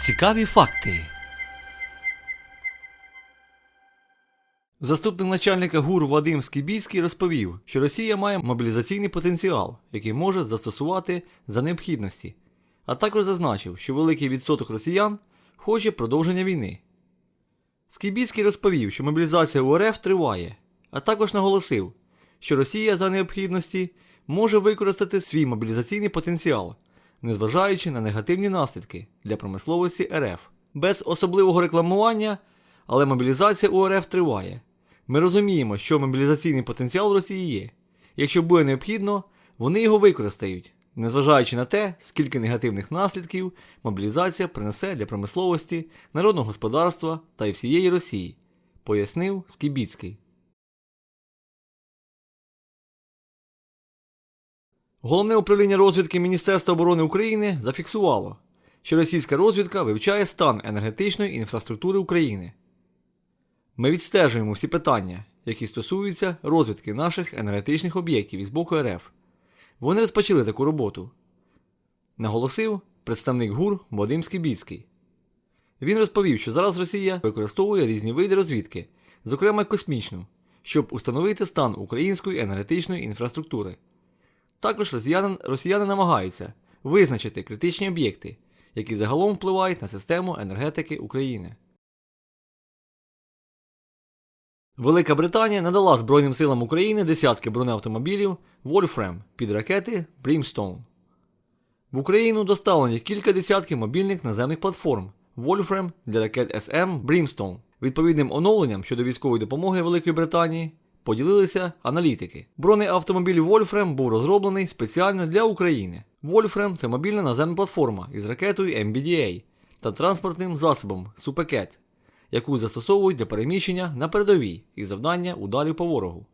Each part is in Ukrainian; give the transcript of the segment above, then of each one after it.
Цікаві факти. Заступник начальника ГУР Вадим Скібійський розповів, що Росія має мобілізаційний потенціал, який може застосувати за необхідності, а також зазначив, що великий відсоток росіян хоче продовження війни. Скібіцький розповів, що мобілізація УРФ триває, а також наголосив, що Росія за необхідності може використати свій мобілізаційний потенціал, незважаючи на негативні наслідки для промисловості РФ. Без особливого рекламування, але мобілізація УРФ триває. Ми розуміємо, що мобілізаційний потенціал в Росії є. Якщо буде необхідно, вони його використають, незважаючи на те, скільки негативних наслідків мобілізація принесе для промисловості, народного господарства та й всієї Росії, пояснив Скібіцький. Головне управління розвідки Міністерства оборони України зафіксувало, що російська розвідка вивчає стан енергетичної інфраструктури України. Ми відстежуємо всі питання, які стосуються розвідки наших енергетичних об'єктів із боку РФ. Вони розпочали таку роботу, наголосив представник ГУР Вадим Скібіцький. Він розповів, що зараз Росія використовує різні види розвідки, зокрема космічну, щоб установити стан української енергетичної інфраструктури. Також росіяни, росіяни намагаються визначити критичні об'єкти, які загалом впливають на систему енергетики України. Велика Британія надала Збройним силам України десятки бронеавтомобілів Wolfram під ракети Brimstone. В Україну доставлені кілька десятків мобільних наземних платформ Wolfram для ракет SM Brimstone. Відповідним оновленням щодо військової допомоги Великої Британії поділилися аналітики. Бронеавтомобіль Wolfram був розроблений спеціально для України. Wolfram – це мобільна наземна платформа із ракетою MBDA та транспортним засобом Супекет, яку застосовують для переміщення на передовій і завдання ударів по ворогу.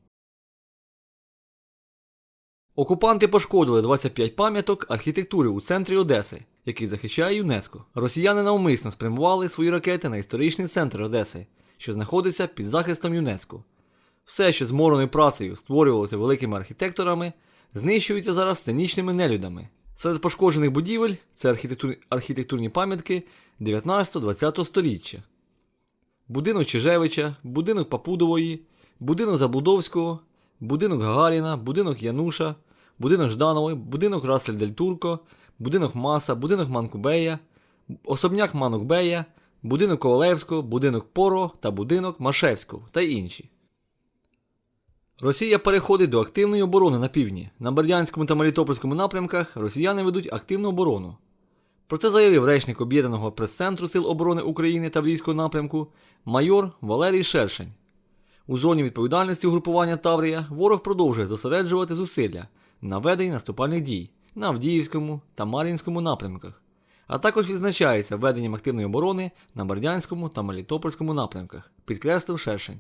Окупанти пошкодили 25 пам'яток архітектури у центрі Одеси, який захищає ЮНЕСКО. Росіяни навмисно спрямували свої ракети на історичний центр Одеси, що знаходиться під захистом ЮНЕСКО. Все, що з мороною працею створювалося великими архітекторами, знищується зараз сценічними нелюдами. Серед пошкоджених будівель це архітектур... архітектурні пам'ятки 19-20 століття. Будинок Чижевича, будинок Папудової, будинок Заблудовського, будинок Гагаріна, будинок Януша, будинок Жданової, будинок Расель Дель Турко, будинок Маса, будинок Манкубея, особняк Манукбея, будинок Ковалевського, будинок Поро та будинок Машевського та інші. Росія переходить до активної оборони на півдні. На Бердянському та Мелітопольському напрямках росіяни ведуть активну оборону. Про це заявив речник об'єднаного прес-центру Сил оборони України та Таврійського напрямку майор Валерій Шершень. У зоні відповідальності угрупування Таврія ворог продовжує зосереджувати зусилля на веденні наступальних дій на Авдіївському та Мар'їнському напрямках, а також відзначається веденням активної оборони на Бердянському та Мелітопольському напрямках, підкреслив Шершень.